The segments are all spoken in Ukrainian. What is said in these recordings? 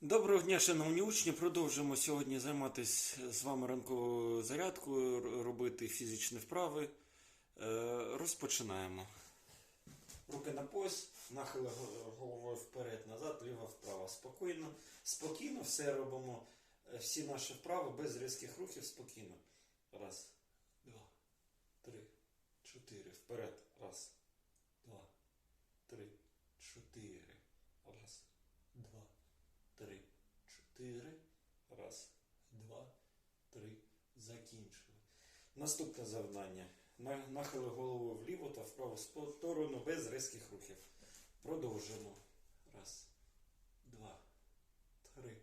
Доброго дня, шановні учні. Продовжуємо сьогодні займатися з вами ранковою зарядкою, робити фізичні вправи. Е, Розпочинаємо. Руки на пояс, нахили головою вперед, назад, ліво, вправо. Спокійно. Спокійно все робимо. е, Всі наші вправи без різких рухів спокійно. Раз, два, три, чотири. Вперед. Раз, два, три, чотири. Раз, два, три, чотири. Раз, два, три. Закінчили. Наступне завдання. Нахили голову вліво та вправо сторону без різких рухів. Продовжуємо. Раз, два, три,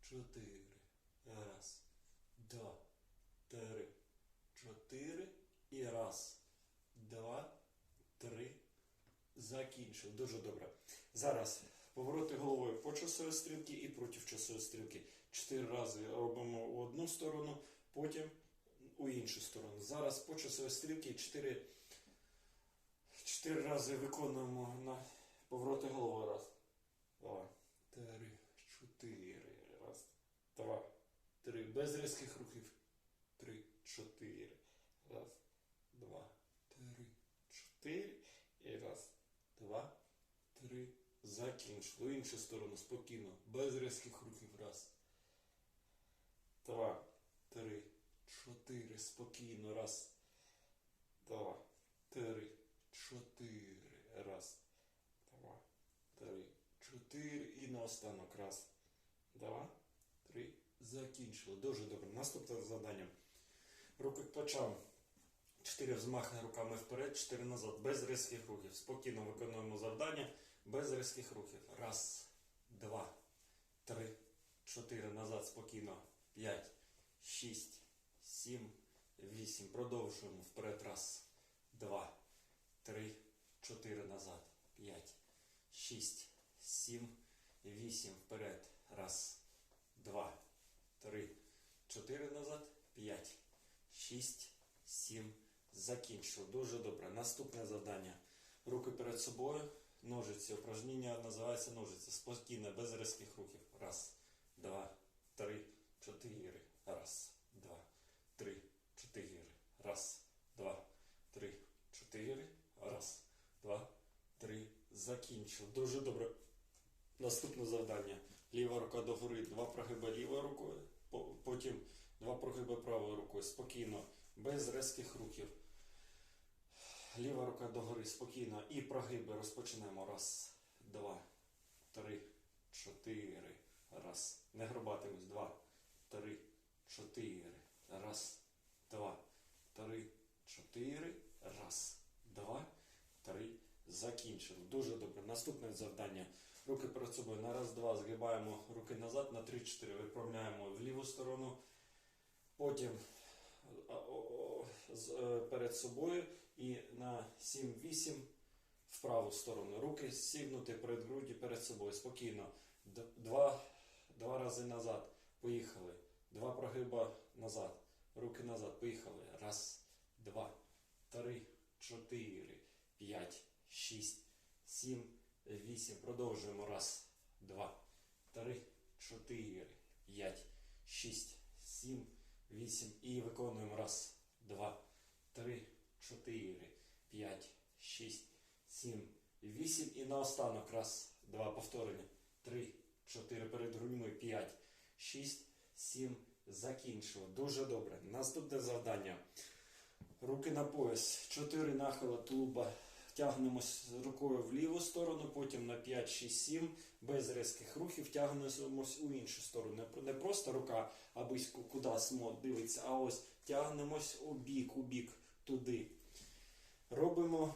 чотири. Раз, два, три, чотири. І раз, два, три. Закінчив. Дуже добре. Зараз повороти головою по часовій стрілці і проти часової стрілки. Чотири рази робимо в одну сторону, потім у іншу сторону. Зараз по часовій стрілці чотири, чотири рази виконуємо на повороти головою. Раз, два, три, чотири. Раз, два, три. Без різких рухів. Три, чотири. Раз, два, три, чотири. І раз, два, В іншу сторону спокійно. Без різких рухів. Раз. Два, три, чотири. Спокійно. Раз. Два, три, чотири. Раз. Два, три, чотири. І наостанок. Раз. Два, три. Закінчили. Дуже добре. Наступне завдання. Руки к плечам. Чотири взмахи руками вперед, чотири назад. Без різких рухів. Спокійно виконуємо завдання. Без різких рухів. Раз, два, три, чотири. Назад спокійно. П'ять, шість, сім, вісім. Продовжуємо. Вперед. Раз, два, три, чотири. Назад. П'ять, шість, сім, вісім. Вперед. Раз, два, три, чотири. Назад. П'ять, шість, сім. Закінчив. Дуже добре. Наступне завдання. Руки перед собою. Ножиці. Упражнення називається ножиці. Спокійно, без різких рухів. Раз, два, три, чотири. Раз, два, три, чотири. Раз, два, три, чотири. Раз, два, три. Закінчив. Дуже добре. Наступне завдання. Ліва рука догори. Два прогиби лівою рукою. Потім два прогиби правою рукою. Спокійно. Без різких рухів. Ліва рука догори спокійно. І прогиби розпочнемо. Раз, два, три, чотири. Раз. Не гробатимось. Два, три, чотири. Раз, два, три, чотири. Раз, два, три. Закінчили. Дуже добре. Наступне завдання. Руки перед собою. На раз, два. Згибаємо руки назад. На три, чотири. Виправляємо в ліву сторону. Потім е, перед собою і на 7-8 в праву сторону. Руки сігнуті перед груді перед собою. Спокійно. Два, два рази назад. Поїхали. Два прогиба назад. Руки назад. Поїхали. Раз, два, три, чотири, п'ять, шість, сім, вісім. Продовжуємо. Раз, два, три, чотири, п'ять, шість, сім, вісім. І виконуємо. Раз, два, три, чотири, п'ять, шість, сім, вісім. І наостанок. Раз, два. Повторення. Три, чотири. Перед грудьми. П'ять, шість, сім. Закінчили. Дуже добре. Наступне завдання. Руки на пояс. Чотири нахила тулуба. Тягнемось рукою в ліву сторону, потім на 5, 6, 7, без різких рухів тягнемось у іншу сторону. Не- просто рука абись куди дивиться, а ось тягнемось у бік, у бік туди. Робимо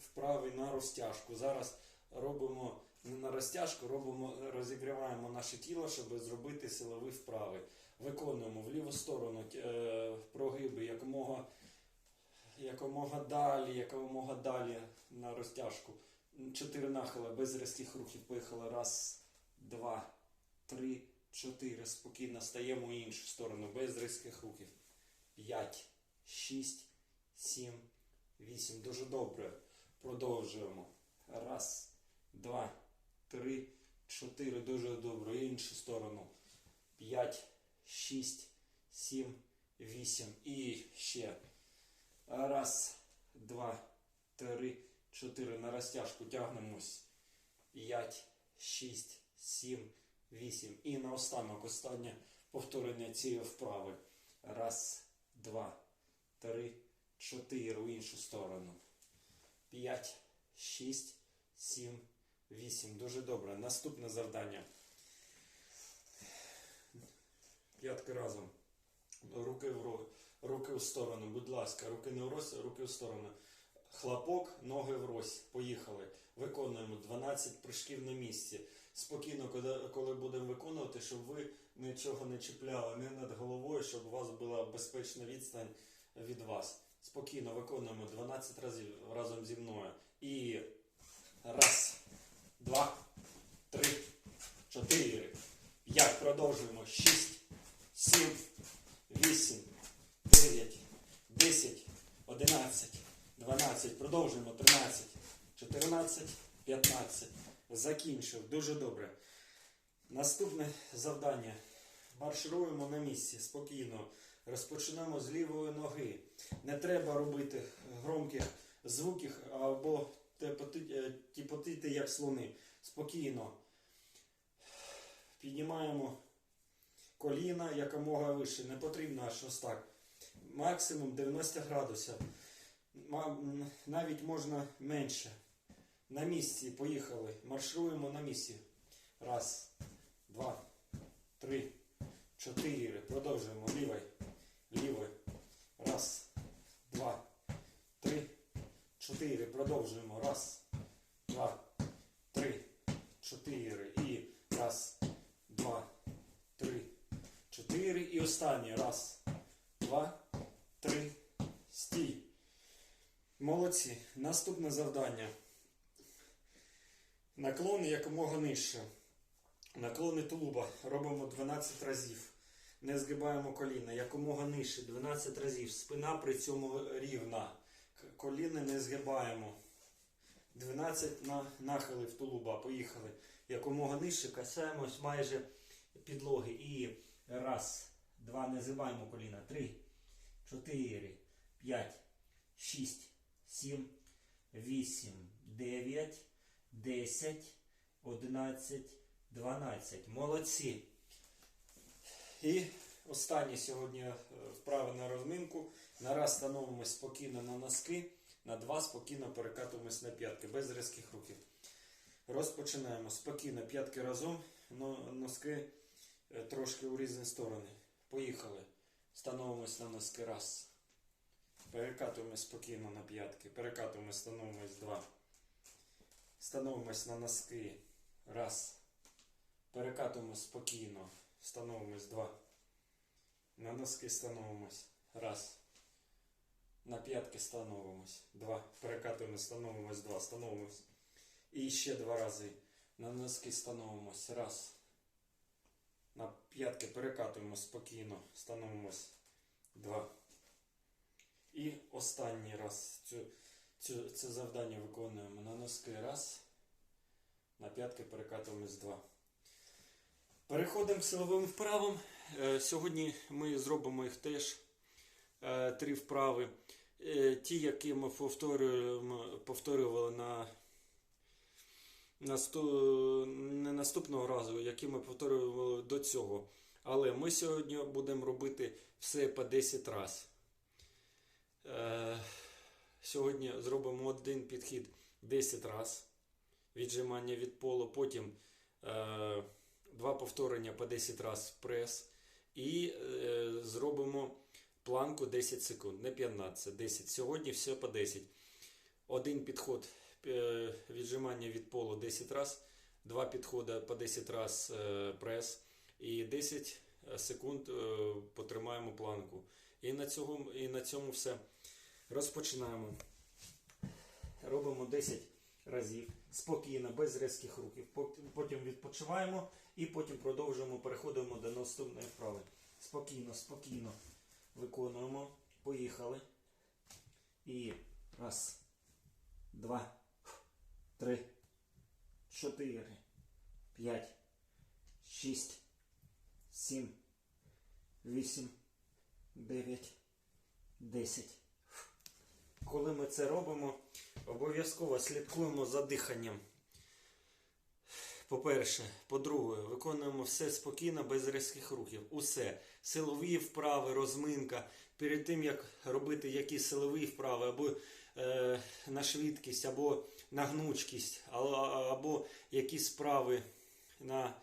вправи на розтяжку. Зараз робимо не на розтяжку, робимо, розігріваємо наше тіло, щоб зробити силові вправи. Виконуємо в ліву сторону е, прогиби якомога, якомога далі, якомога далі на розтяжку. Чотири нахила без різких рухів. Поїхали. Раз, два, три, чотири. Спокійно стаємо іншу сторону без різких рухів. П'ять, шість, сім, вісім. Дуже добре. Продовжуємо. Раз, два, три, чотири. Дуже добре. І іншу сторону. П'ять, шість, сім, вісім. І ще. Раз, два, три, чотири. На розтяжку тягнемось. П'ять, шість, сім, вісім. І наостанок останнє повторення цієї вправи. Раз, два, три, чотири. В іншу сторону. П'ять, шість, сім, вісім. Дуже добре. Наступне завдання. П'ятки разом. Руки в, руки в сторону, будь ласка, руки не врозь, руки в сторону. Хлопок, ноги врозь. Поїхали. Виконуємо 12 прыжків на місці. Спокійно, коли, коли будемо виконувати, щоб ви нічого не чіпляли не над головою, щоб у вас була безпечна відстань від вас. Спокійно виконуємо 12 разів разом зі мною. І раз, два, три, чотири, п'ять. Продовжуємо. Шість, сім, вісім, дев'ять, десять, одинадцять, дванадцять. Продовжуємо. Тринадцять, чотирнадцять, п'ятнадцять. Закінчив. Дуже добре. Наступне завдання. Маршируємо на місці спокійно. Розпочинаємо з лівої ноги. Не треба робити громких звуків або е, тіпотити, як слони. Спокійно. Піднімаємо коліна якомога вище. Не потрібно аж ось так. Максимум 90 градусів. Навіть можна менше. На місці. Поїхали. Маршируємо на місці. Раз, два, три, чотири. Продовжуємо. Лівой. Лівой. Раз, два, три, чотири. Продовжуємо. Раз, два, три, чотири. І раз, два, три, чотири. І останній. Раз, два, три. Стій. Молодці. Наступне завдання. Наклони якомога нижче. Наклони тулуба робимо 12 разів. Не згибаємо коліна якомога нижче. 12 разів. Спина при цьому рівна. К- Коліна не згибаємо. 12 на нахилів тулуба. Поїхали. Якомога нижче касаємось майже підлоги. І раз, два, не згибаємо коліна. Три, чотири, п'ять, шість, сім, вісім, дев'ять. 10, 11, 12. Молодці. І останнє сьогодні е, вправа на розминку. На раз спокійно на носки, на два спокійно перекатуємось на п'ятки, без різких рухів. Розпочинаємо спокійно п'ятки разом, носки е, трошки у різні сторони. Поїхали. Становимось на носки. Раз. Перекатуємось спокійно на п'ятки. Перекатуємось, становимось два. Становимось на носки. Раз. Перекатуємось спокійно. Становимось два. На носки становимось. Раз. На п'ятки становимось. Два. Перекатуємось, становимось два. Становимось. І ще два рази. На носки становимось. Раз. На п'ятки перекатуємось спокійно. Становимось. Два. І останній раз. Цю Цю, це завдання виконуємо на носки раз, на п'ятки перекатуємось два. Переходимо силовим вправам. Е, Сьогодні ми зробимо їх теж е, три вправи. Е, Ті, які ми повторюємо, повторювали на, не наступного разу, які ми повторювали до цього. Але ми сьогодні будемо робити все по 10 разів. Е, Сьогодні зробимо один підхід 10 разів. Віджимання від полу, потім два повторення по 10 разів прес. І е, зробимо планку 10 секунд, не 15, 10. Сьогодні все по 10. Один підход е, віджимання від полу 10 разів, два підходи по 10 разів е, прес. І 10 секунд е, потримаємо планку. І на, цьому, і на цьому все. Розпочинаємо. Робимо 10 разів спокійно, без різких рухів. Потім відпочиваємо і потім продовжуємо, переходимо до наступної вправи. Спокійно, спокійно виконуємо. Поїхали. І раз, два, три, чотири, п'ять, шість, сім, вісім, дев'ять, десять. Коли ми це робимо, обов'язково слідкуємо за диханням. По-перше, по-друге, виконуємо все спокійно, без різких рухів. Усе. Силові вправи, розминка. Перед тим, як робити якісь силові вправи, або е, на швидкість, або на гнучкість, а- а- або якісь вправи на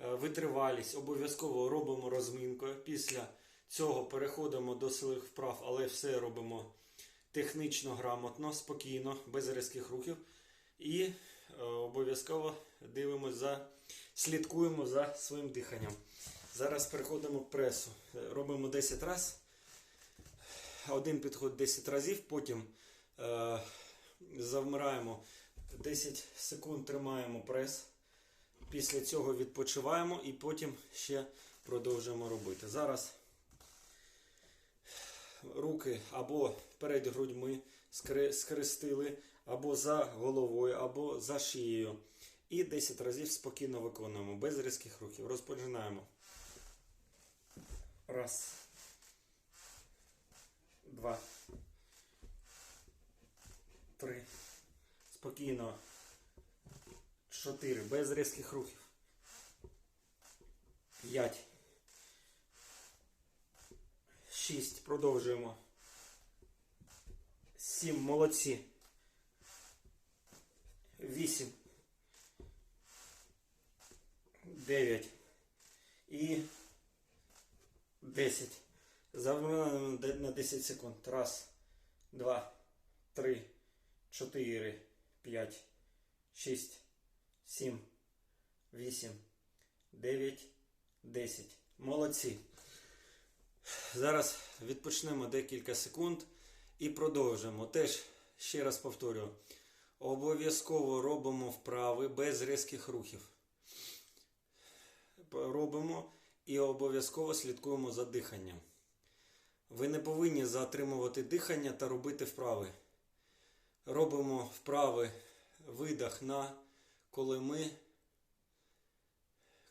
е, витривалість, обов'язково робимо розминку. Після цього переходимо до силових вправ, але все робимо технічно грамотно, спокійно, без різких рухів. І е, обов'язково дивимося за, слідкуємо за своїм диханням. Зараз переходимо к пресу. Е, Робимо 10 разів. Один підход 10 разів, потім е, завмираємо 10 секунд, тримаємо прес. Після цього відпочиваємо і потім ще продовжуємо робити. Зараз руки або перед грудьми скрестили, або за головою, або за шиєю. І 10 разів спокійно виконуємо, без різких рухів. Розпочинаємо. Раз. Два. Три. Спокійно. Чотири. Без різких рухів. П'ять. Шість. Продовжуємо. Сім. Молодці. Вісім. Дев'ять. І десять. Завмираємо на де- на 10 секунд. Раз, два, три, чотири, п'ять, шість, сім, вісім, дев'ять, десять. Молодці. Зараз відпочнемо декілька секунд і продовжимо. Теж ще раз повторюю. Обов'язково робимо вправи без різких рухів. Робимо і обов'язково слідкуємо за диханням. Ви не повинні затримувати дихання та робити вправи. Робимо вправи видах на коли ми,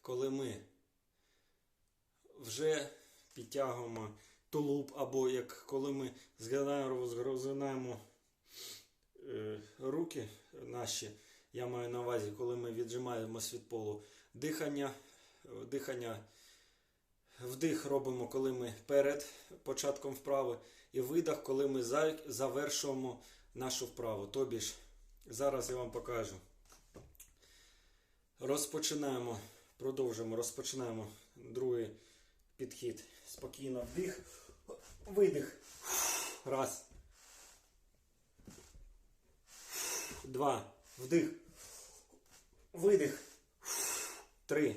коли ми вже підтягуємо тулуб, або як коли ми згинаємо, розгинаємо е, руки наші, я маю на увазі, коли ми віджимаємось від полу, дихання, дихання, вдих робимо, коли ми перед початком вправи, і видах, коли ми за- завершуємо нашу вправу. Тобі ж, зараз я вам покажу. Розпочинаємо, продовжуємо, розпочинаємо другий підхід. Спокійно вдих, видих. Раз. Два. Вдих. Видих. Три.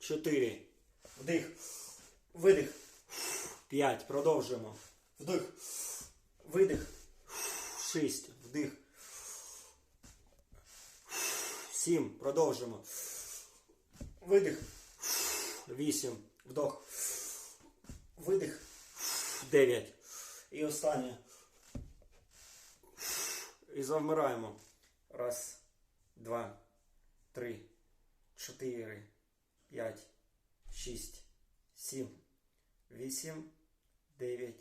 Чотири. Вдих. Видих. П'ять. Продовжуємо. Вдих. Видих. Шість. Вдих. Сім. Продовжуємо. Видих. Вісім. Вдох. Видих. Дев'ять. І останнє. І завмираємо. Раз, два, три, чотири, п'ять, шість, сім, вісім, дев'ять,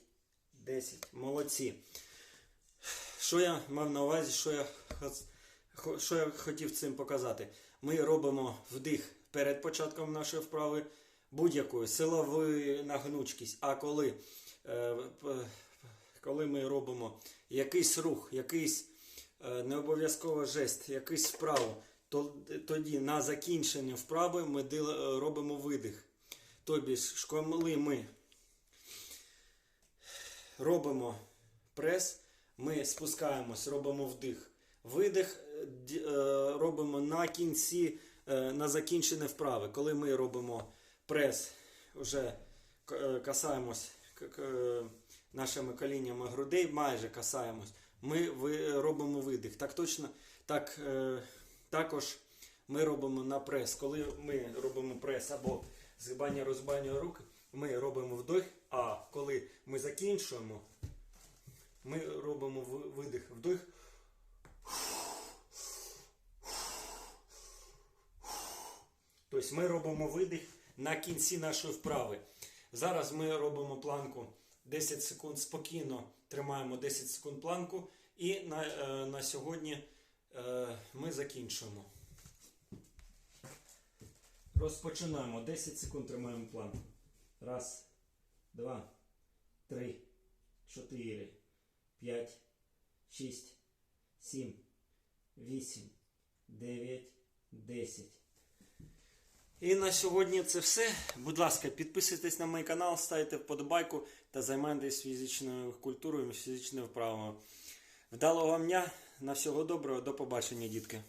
десять. Молодці. Що я мав на увазі, що я, що я хотів цим показати? Ми робимо вдих перед початком нашої вправи будь-якою силовою нагнучкість. А коли, е, коли ми робимо якийсь рух, якийсь е, не обов'язково жест, якийсь вправу, то тоді на закінчення вправи ми дил- робимо видих. Тобі ж, коли ми робимо прес, ми спускаємось, робимо вдих. Видих е, е, робимо на кінці, е, на закінчення вправи. Коли ми робимо прес, вже е, касаємось к- нашими коліннями грудей, майже касаємось, ми робимо видих. Так точно, так, е, також ми робимо на прес. Коли ми робимо прес або згибання розбання рук, ми робимо вдих, а коли ми закінчуємо, ми робимо видих, вдих. Тобто ми робимо видих на кінці нашої вправи. Зараз ми робимо планку 10 секунд спокійно, тримаємо 10 секунд планку і на, е, на сьогодні е, ми закінчуємо. Розпочинаємо. 10 секунд тримаємо планку. Раз, два, три, чотири, п'ять, шість, сім, вісім, дев'ять, десять. І на сьогодні це все. Будь ласка, підписуйтесь на мій канал, ставте вподобайку та займайтесь фізичною культурою, фізичними вправами. Вдалого вам дня, на всього доброго, до побачення, дітки.